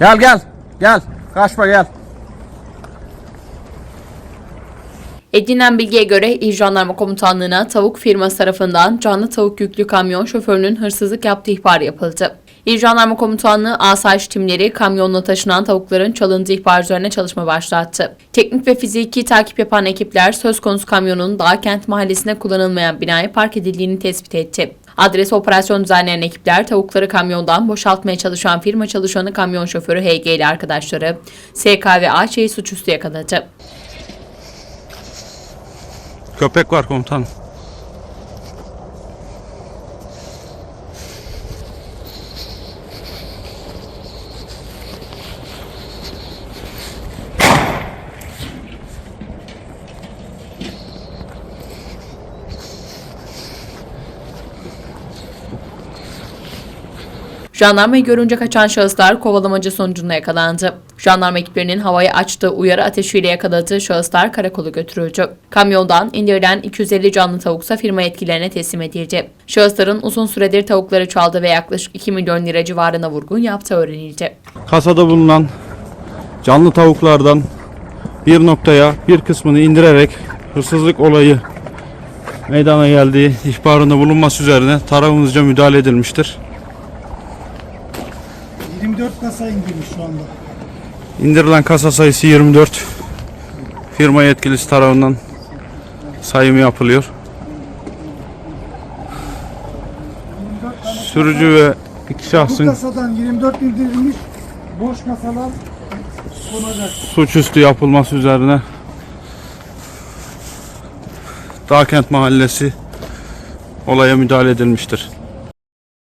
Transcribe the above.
Gel gel. Gel. Kaçma gel. Edinilen bilgiye göre İl Jandarma Komutanlığı'na tavuk firması tarafından canlı tavuk yüklü kamyon şoförünün hırsızlık yaptığı ihbar yapıldı. İl Jandarma Komutanlığı asayiş timleri kamyonla taşınan tavukların çalındığı ihbar üzerine çalışma başlattı. Teknik ve fiziki takip yapan ekipler söz konusu kamyonun Dağkent mahallesinde kullanılmayan binaya park edildiğini tespit etti. Adrese operasyon düzenleyen ekipler tavukları kamyondan boşaltmaya çalışan firma çalışanı kamyon şoförü HG ile arkadaşları SK ve AÇ'yi suçüstü yakaladı. Köpek var komutanım. Jandarmayı görünce kaçan şahıslar kovalamaca sonucunda yakalandı. Jandarma ekiplerinin havaya açtığı uyarı ateşiyle yakaladığı şahıslar karakola götürüldü. Kamyondan indirilen 250 canlı tavuksa firma etkilerine teslim edildi. Şahısların uzun süredir tavukları çaldı ve yaklaşık 2 milyon lira civarına vurgun yaptığı öğrenildi. Kasada bulunan canlı tavuklardan bir noktaya bir kısmını indirerek hırsızlık olayı meydana geldiği ihbarında bulunması üzerine tarafımızca müdahale edilmiştir. 24 kasa indirmiş şu anda. İndirilen kasa sayısı 24. Firma yetkilisi tarafından sayımı yapılıyor. Sürücü ve iki Bu şahsın kasadan 24 indirilmiş. Boş kasalar konacak. suçüstü yapılması üzerine Dağkent Mahallesi olaya müdahale edilmiştir.